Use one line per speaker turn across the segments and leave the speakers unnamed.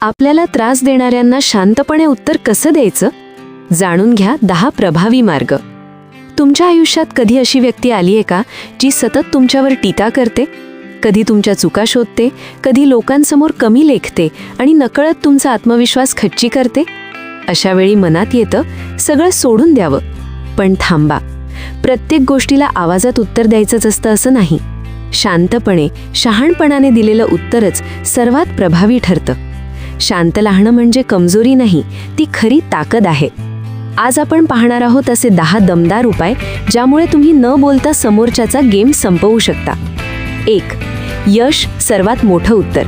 आपल्याला त्रास देणाऱ्यांना शांतपणे उत्तर कसं द्यायचं? जाणून घ्या दहा प्रभावी मार्ग. तुमच्या आयुष्यात कधी अशी व्यक्ती आली आहे का जी सतत तुमच्यावर टीका करते? कधी तुमच्या चुका शोधते? कधी लोकांसमोर कमी लेखते आणि नकळत तुमचा आत्मविश्वास खच्ची करते? अशा वेळी मनात येतं सगळं सोडून द्यावं. पण थांबा. प्रत्येक गोष्टीला आवाजात उत्तर द्यायचंच असतं असं नाही. शांतपणे शहाणपणाने दिलेलं उत्तरच सर्वात प्रभावी ठरतं. शांत राहणं म्हणजे कमजोरी नाही ती खरी ताकद आहे. आज आपण पाहणार आहोत असे दहा दमदार उपाय ज्यामुळे तुम्ही न बोलता समोरच्याचा गेम संपवू शकता. एक यश सर्वात मोठं उत्तर.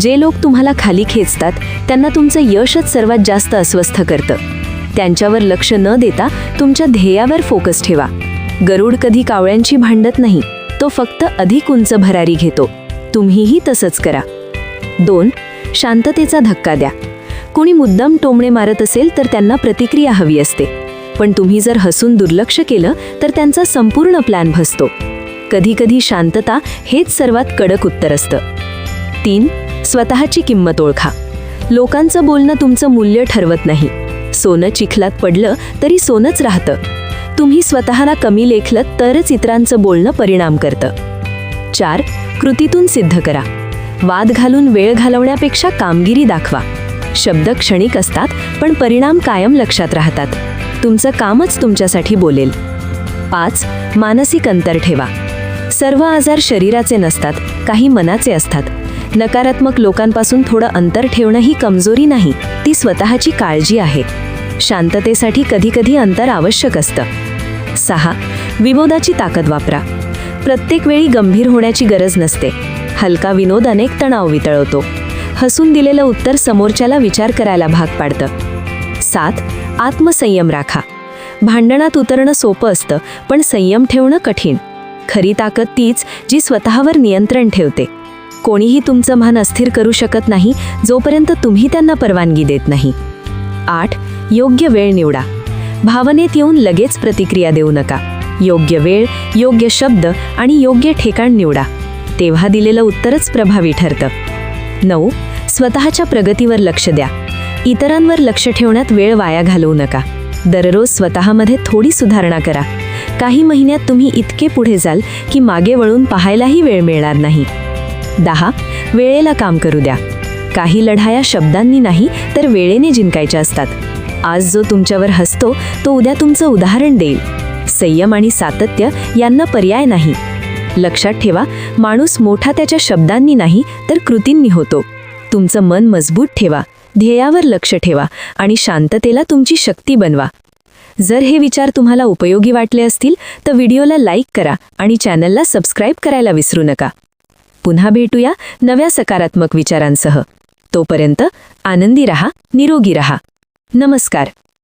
जे लोक तुम्हाला खाली खेचतात त्यांना तुमचं यशच सर्वात जास्त अस्वस्थ करतं. त्यांच्यावर लक्ष न देता तुमच्या ध्येयावर फोकस ठेवा. गरुड कधी कावळ्यांची भांडत नाही तो फक्त अधिक उंच भरारी घेतो. तुम्हीही तसंच करा. दोन शांततेचा धक्का द्या. कोणी मुद्दाम टोमणे मारत असेल तर त्यांना प्रतिक्रिया हवी असते. पण तुम्ही जर हसून दुर्लक्ष केलं तर त्यांचा संपूर्ण प्लॅन भसतो. कधीकधी शांतता हेच सर्वात कडक उत्तर असतं. तीन स्वतःची किंमत ओळखा. लोकांचं बोलणं तुमचं मूल्य ठरवत नाही. सोनं चिखलात पडलं तरी सोनंच राहतं. तुम्ही स्वतःला कमी लेखलं तरच इतरांचं बोलणं परिणाम करतं. चार कृतीतून सिद्ध करा. वाद घालून वेळ घालवण्यापेक्षा कामगिरी दाखवा. शब्द क्षणिक असतात पण परिणाम कायम लक्षात राहतात. तुमचं कामच तुमच्यासाठी बोलेल. पाच मानसिक अंतर ठेवा. सर्व आजार शरीराचे नसतात काही मनाचे असतात. नकारात्मक लोकांपासून थोडं अंतर ठेवणं ही कमजोरी नाही ती स्वतःची काळजी आहे. शांततेसाठी कधीकधी अंतर आवश्यक असतं. सहा विनोदाची ताकद वापरा. प्रत्येक वेळी गंभीर होण्याची गरज नसते. हलका विनोद अनेक तणाव वितळवतो. हसून दिलेलं उत्तर समोरच्याला विचार करायला भाग पाडतं. सात आत्मसंयम राखा. भांडणात उतरणं सोपं असतं पण संयम ठेवणं कठीण. खरी ताकद तीच जी स्वतःवर नियंत्रण ठेवते. कोणीही तुमचं मान अस्थिर करू शकत नाही जोपर्यंत तुम्ही त्यांना परवानगी देत नाही. आठ योग्य वेळ निवडा. भावनेत येऊन लगेच प्रतिक्रिया देऊ नका. योग्य वेळ योग्य शब्द आणि योग्य ठिकाण निवडा. तेव्हा दिलेलं उत्तरच प्रभावी ठरतं. नऊ स्वतःच्या प्रगतीवर लक्ष द्या. इतरांवर लक्ष ठेवण्यात वेळ वाया घालवू नका. दररोज स्वतःमध्ये थोडी सुधारणा करा. काही महिन्यात तुम्ही इतके पुढे जाल की मागे वळून पाहायलाही वेळ मिळणार नाही. दहा वेळेला काम करू द्या. काही लढाया शब्दांनी नाही तर वेळेने जिंकायच्या असतात. आज जो तुमच्यावर हसतो तो उद्या तुमचं उदाहरण देईल. संयम आणि सातत्य यांना पर्याय नाही. लक्षात ठेवा माणूस मोठा त्याच्या शब्दांनी नाही तर कृतींनी होतो. तुमचं मन मजबूत ठेवा ध्येयावर लक्ष ठेवा आणि शांततेला तुमची शक्ती बनवा. जर हे विचार तुम्हाला उपयोगी वाटले असतील तर व्हिडिओला लाईक करा आणि चॅनलला सबस्क्राईब करायला विसरू नका. पुन्हा भेटूया नव्या सकारात्मक विचारांसह. तोपर्यंत आनंदी रहा निरोगी रहा. नमस्कार.